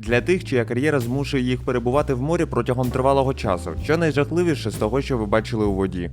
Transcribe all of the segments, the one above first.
Для тих, чия кар'єра змушує їх перебувати в морі протягом тривалого часу, що найжахливіше з того, що ви бачили у воді.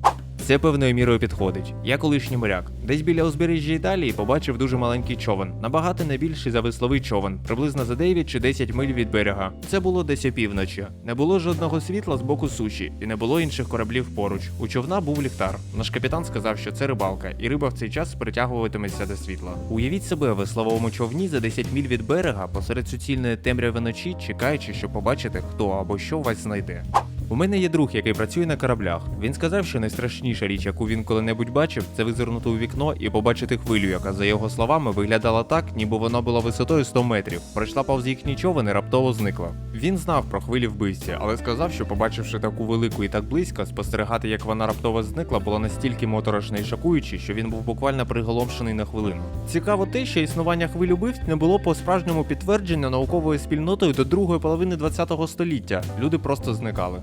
Це певною мірою підходить. Я колишній моряк. Десь біля узбережжя Італії побачив дуже маленький човен, набагато не більший за весловий човен, приблизно за 9 чи 10 миль від берега. Це було десь опівночі. Не було жодного світла з боку суші, і не було інших кораблів поруч. У човна був ліхтар. Наш капітан сказав, що це рибалка, і риба в цей час притягуватиметься до світла. Уявіть себе в весловому човні за 10 міль від берега посеред суцільної темряви ночі, чекаючи, щоб побачити, хто або що вас знайде. У мене є друг, який працює на кораблях. Він сказав, що найстрашніша річ, яку він коли-небудь бачив, це визирнути у вікно і побачити хвилю, яка, за його словами, виглядала так, ніби вона була висотою 100 метрів. Пройшла повз їхній човен і раптово зникла. Він знав про хвилі вбивці, але сказав, що побачивши таку велику і так близько, спостерігати, як вона раптово зникла, було настільки моторошно і шокуюче, що він був буквально приголомшений на хвилину. Цікаво те, що існування хвиль убивств не було по-справжньому підтверджено науковою спільнотою до другої половини ХХ століття. Люди просто зникали.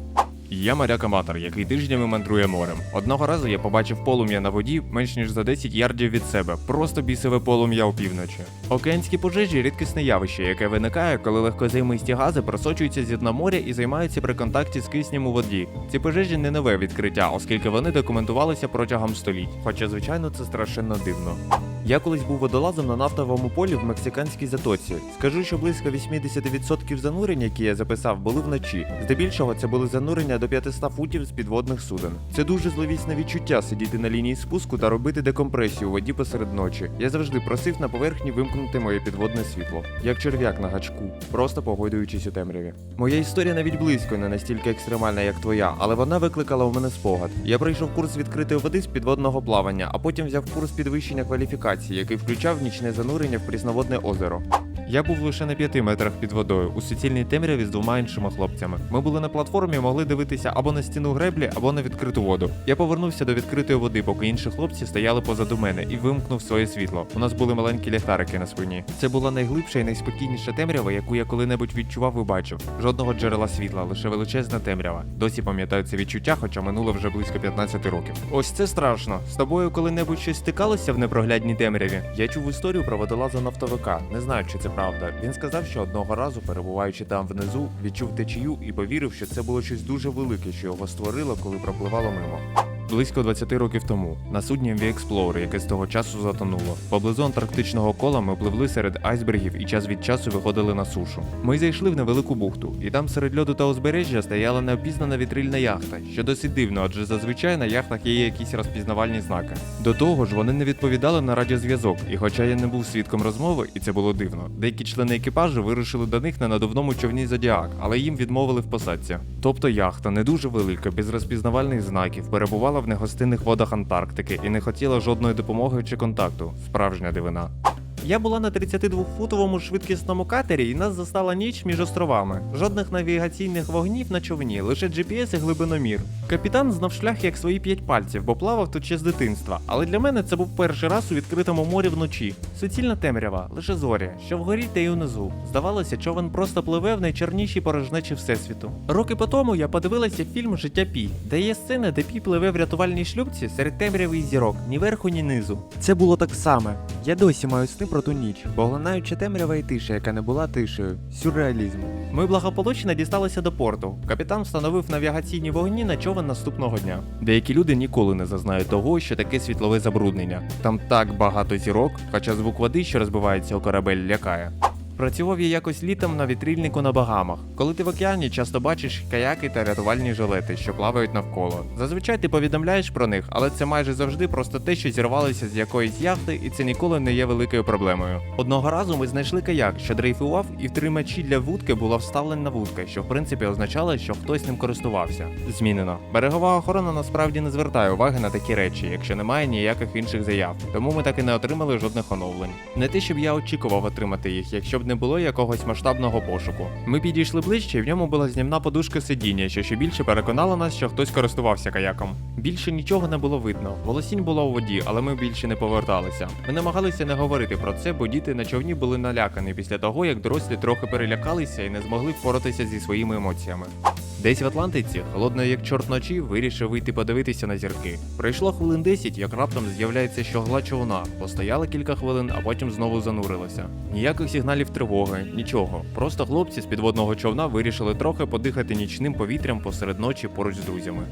Я моряк-аматор, який тижнями мандрує морем. Одного разу я побачив полум'я на воді менш ніж за 10 ярдів від себе, просто бісове полум'я опівночі. Океанські пожежі рідкісне явище, яке виникає, коли легкозаймисті гази просочуються зі дна моря і займаються при контакті з киснем у воді. Ці пожежі не нове відкриття, оскільки вони документувалися протягом століть. Хоча, звичайно, це страшенно дивно. Я колись був водолазом на нафтовому полі в мексиканській затоці. Скажу, що близько 80% занурень, які я записав, були вночі. Здебільшого це були занурення до 500 футів з підводних суден. Це дуже зловісне відчуття сидіти на лінії спуску та робити декомпресію у воді посеред ночі. Я завжди просив на поверхні вимкнути моє підводне світло, як черв'як на гачку, просто погойдуючись у темряві. Моя історія навіть близько не настільки екстремальна, як твоя, але вона викликала у мене спогад. Я пройшов курс відкритої води з підводного плавання, а потім взяв курс підвищення кваліфікації, який включав нічне занурення в прісноводне озеро. Я був лише на п'яти метрах під водою у суцільній темряві з двома іншими хлопцями. Ми були на платформі могли дивитися або на стіну греблі, або на відкриту воду. Я повернувся до відкритої води, поки інші хлопці стояли позаду мене і вимкнув своє світло. У нас були маленькі ліхтарики на спині. Це була найглибша і найспокійніша темрява, яку я коли-небудь відчував і бачив. Жодного джерела світла, лише величезна темрява. Досі пам'ятаю це відчуття, хоча минуло вже близько 15 років. Ось це страшно. З тобою коли-небудь щось стикалося в непроглядній темряві. Я чув історію про водолаза нафтовика. Не знаю, чи це правда. Він сказав, що одного разу, перебуваючи там внизу, відчув течію і повірив, що це було щось дуже велике, що його створило, коли пропливало мимо. Близько 20 років тому на судні MV Explorer, яке з того часу затонуло. Поблизу антарктичного кола ми пливли серед айсбергів і час від часу виходили на сушу. Ми зайшли в невелику бухту, і там серед льоду та узбережжя стояла неопізнана вітрильна яхта, що досить дивно, адже зазвичай на яхтах є якісь розпізнавальні знаки. До того ж, вони не відповідали на радіозв'язок, і хоча я не був свідком розмови, і це було дивно, деякі члени екіпажу вирушили до них на надувному човні Зодіак, але їм відмовили в посадці. Тобто яхта не дуже велика, без розпізнавальних знаків, перебувала в негостинних водах Антарктики і не хотіла жодної допомоги чи контакту. Справжня дивина. Я була на 32-футовому швидкісному катері, і нас застала ніч між островами. Жодних навігаційних вогнів на човні, лише GPS і глибиномір. Капітан знав шлях як свої п'ять пальців, бо плавав тут ще з дитинства. Але для мене це був перший раз у відкритому морі вночі. Суцільна темрява, лише зорі, що вгорі та й унизу. Здавалося, човен просто пливе в найчорнішій порожнечі всесвіту. Роки по тому я подивилася фільм Життя Пі, де є сцена, де Пі пливе в рятувальній шлюпці серед темряви і зірок, ні верху, ні низу. Це було так саме. Я досі маю сни про ту ніч, поглинаючи темрява і тиша, яка не була тишею. Сюрреалізм. Ми благополучно дісталися до порту. Капітан встановив навігаційні вогні на човен наступного дня. Деякі люди ніколи не зазнають того, що таке світлове забруднення. Там так багато зірок, хоча звук води, що розбивається у корабель, лякає. Працював я якось літом на вітрильнику на Багамах. Коли ти в океані, часто бачиш каяки та рятувальні жилети, що плавають навколо. Зазвичай ти повідомляєш про них, але це майже завжди просто те, що зірвалося з якоїсь яхти, і це ніколи не є великою проблемою. Одного разу ми знайшли каяк, що дрейфував, і в тримачі для вудки була вставлена вудка, що в принципі означало, що хтось ним користувався. Змінено. Берегова охорона насправді не звертає уваги на такі речі, якщо немає ніяких інших заяв. Тому ми так і не отримали жодних оновлень. Не те, щоб я очікував отримати їх, якщо б не було якогось масштабного пошуку. Ми підійшли ближче, і в ньому була знімна подушка сидіння, що ще більше переконало нас, що хтось користувався каяком. Більше нічого не було видно. Волосінь була у воді, але ми більше не поверталися. Ми намагалися не говорити про це, бо діти на човні були налякані після того, як дорослі трохи перелякалися і не змогли впоратися зі своїми емоціями. Десь в Атлантиці, холодно як чорт ночі, вирішив вийти подивитися на зірки. Пройшло хвилин 10, як раптом з'являється щогла човна. Постояла кілька хвилин, а потім знову занурилася. Ніяких сигналів тривоги, нічого. Просто хлопці з підводного човна вирішили трохи подихати нічним повітрям посеред ночі поруч з друзями.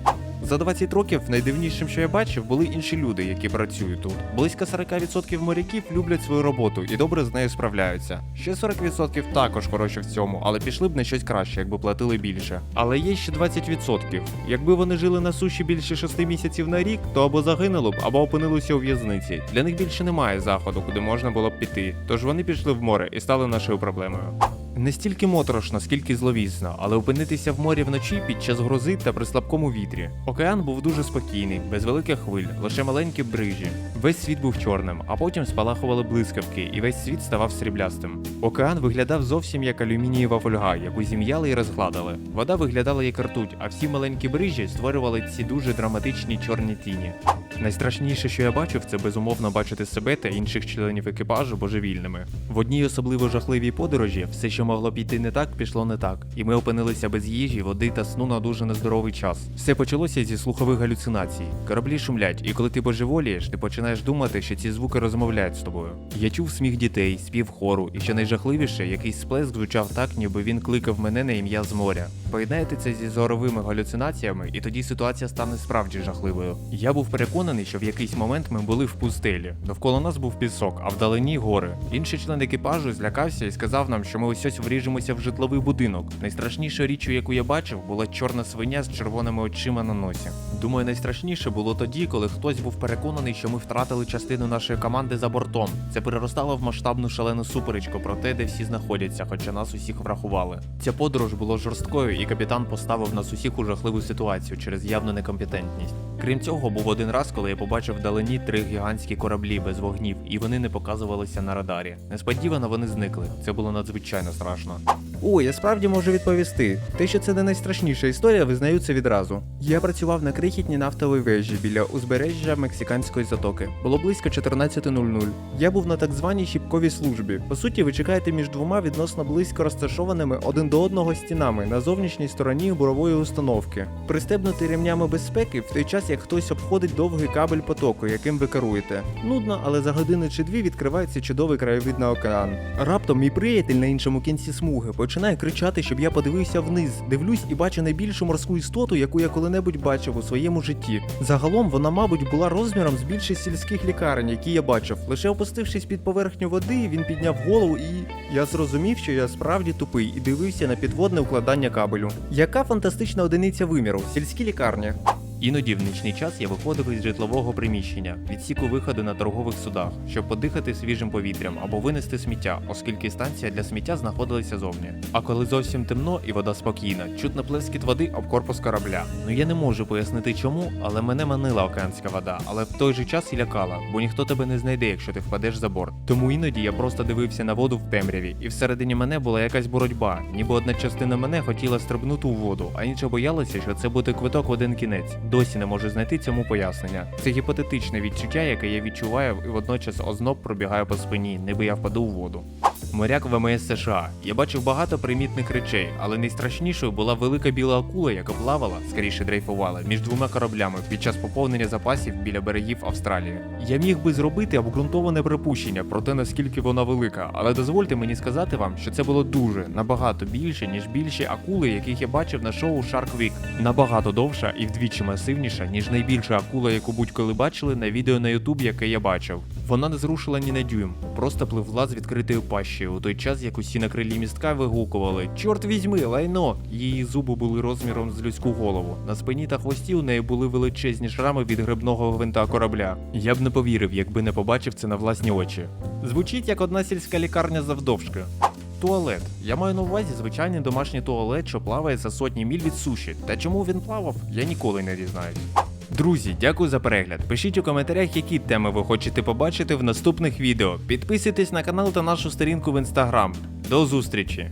За 20 років найдивнішим, що я бачив, були інші люди, які працюють тут. Близько 40% моряків люблять свою роботу і добре з нею справляються. Ще 40% також хороші в цьому, але пішли б на щось краще, якби платили більше. Але є ще 20%. Якби вони жили на суші більше 6 місяців на рік, то або загинули б, або опинилися у в'язниці. Для них більше немає заходу, куди можна було б піти. Тож вони пішли в море і стали нашою проблемою. Не стільки моторошно, скільки зловісно, але опинитися в морі вночі під час грози та при слабкому вітрі. Океан був дуже спокійний, без великих хвиль, лише маленькі брижі. Весь світ був чорним, а потім спалахували блискавки, і весь світ ставав сріблястим. Океан виглядав зовсім як алюмінієва фольга, яку зім'яли і розгладили. Вода виглядала як ртуть, а всі маленькі брижі створювали ці дуже драматичні чорні тіні. Найстрашніше, що я бачив, це безумовно бачити себе та інших членів екіпажу божевільними. В одній особливо жахливій подорожі все, що могло піти не так, пішло не так, і ми опинилися без їжі, води та сну на дуже нездоровий час. Все почалося зі слухових галюцинацій. Кораблі шумлять, і коли ти божеволієш, ти починаєш думати, що ці звуки розмовляють з тобою. Я чув сміх дітей, спів хору, і що найжахливіше, якийсь сплеск звучав так, ніби він кликав мене на ім'я з моря. Поєднайте це зі зоровими галюцинаціями, і тоді ситуація стане справді жахливою. Я був переконаний, що в якийсь момент ми були в пустелі. Довкола нас був пісок, а вдалині гори. Інший член екіпажу злякався і сказав нам, що ми ось ось вріжемося в житловий будинок. Найстрашнішою річчю, яку я бачив, була чорна свиня з червоними очима на носі. Думаю, найстрашніше було тоді, коли хтось був переконаний, що ми втратили частину нашої команди за бортом. Це переростало в масштабну шалену суперечку про те, де всі знаходяться, хоча нас усіх врахували. Ця подорож була жорсткою, і капітан поставив нас усіх у жахливу ситуацію через явну некомпетентність. Крім цього, був один раз, коли я побачив вдалині три гігантські кораблі без вогнів, і вони не показувалися на радарі. Несподівано вони зникли. Це було надзвичайно страшно. О, я справді можу відповісти. Те, що це не найстрашніша історія, визнаю це відразу. Я працював на крихітній нафтовій вежі біля узбережжя мексиканської затоки. Було близько 14.00. Я був на так званій щіпковій службі. По суті, ви чекаєте між двома відносно близько розташованими один до одного стінами на зовнішній стороні бурової установки. Пристебнутий ремнями безпеки в той час, як хтось обходить довгий кабель потоку, яким ви керуєте. Нудно, але за години чи дві відкривається чудовий краєвид на океан. Раптом мій приятель на іншому кінці смуги починає кричати, щоб я подивився вниз. Дивлюсь і бачу найбільшу морську істоту, яку я коли-небудь бачив у своєму житті. Загалом вона, мабуть, була розміром з більших сільських лікарень, які я бачив. Лише опустившись під поверхню води, він підняв голову і я зрозумів, що я справді тупий і дивився на підводне укладання кабелю. Яка фантастична одиниця виміру? Сільські лікарні. Іноді в нічний час я виходив із житлового приміщення, відсіку виходу на торгових судах, щоб подихати свіжим повітрям або винести сміття, оскільки станція для сміття знаходилася зовні. А коли зовсім темно і вода спокійна, чутно плескіт води об корпус корабля. Ну я не можу пояснити чому, але мене манила океанська вода, але в той же час і лякала, бо ніхто тебе не знайде, якщо ти впадеш за борт. Тому іноді я просто дивився на воду в темряві, і всередині мене була якась боротьба, ніби одна частина мене хотіла стрибнути у воду, а інша боялася, що це буде квиток в один кінець. Досі не можу знайти цьому пояснення. Це гіпотетичне відчуття, яке я відчуваю, і водночас озноб пробігає по спині, ніби я впаду у воду. Моряк ВМС США. Я бачив багато примітних речей, але найстрашнішою була велика біла акула, яка плавала, скоріше дрейфувала, між двома кораблями під час поповнення запасів біля берегів Австралії. Я міг би зробити обґрунтоване припущення про те, наскільки вона велика, але дозвольте мені сказати вам, що це було дуже набагато більше, ніж більші акули, яких я бачив на шоу Shark Week. Набагато довша і вдвічі масивніша, ніж найбільша акула, яку будь-коли бачили на відео на YouTube, яке я бачив. Вона не зрушила ні на дюйм, просто пливла з відкритою пащею у той час, як усі на крилі містка вигукували Чорт візьми, лайно! Її зуби були розміром з людську голову. На спині та хвості у неї були величезні шрами від грибного гвинта корабля. Я б не повірив, якби не побачив це на власні очі. Звучить як одна сільська лікарня завдовжки. Туалет. Я маю на увазі звичайний домашній туалет, що плаває за сотні міль від суші. Та чому він плавав, я ніколи не дізнаюсь. Друзі, дякую за перегляд. Пишіть у коментарях, які теми ви хочете побачити в наступних відео. Підписуйтесь на канал та нашу сторінку в інстаграм. До зустрічі!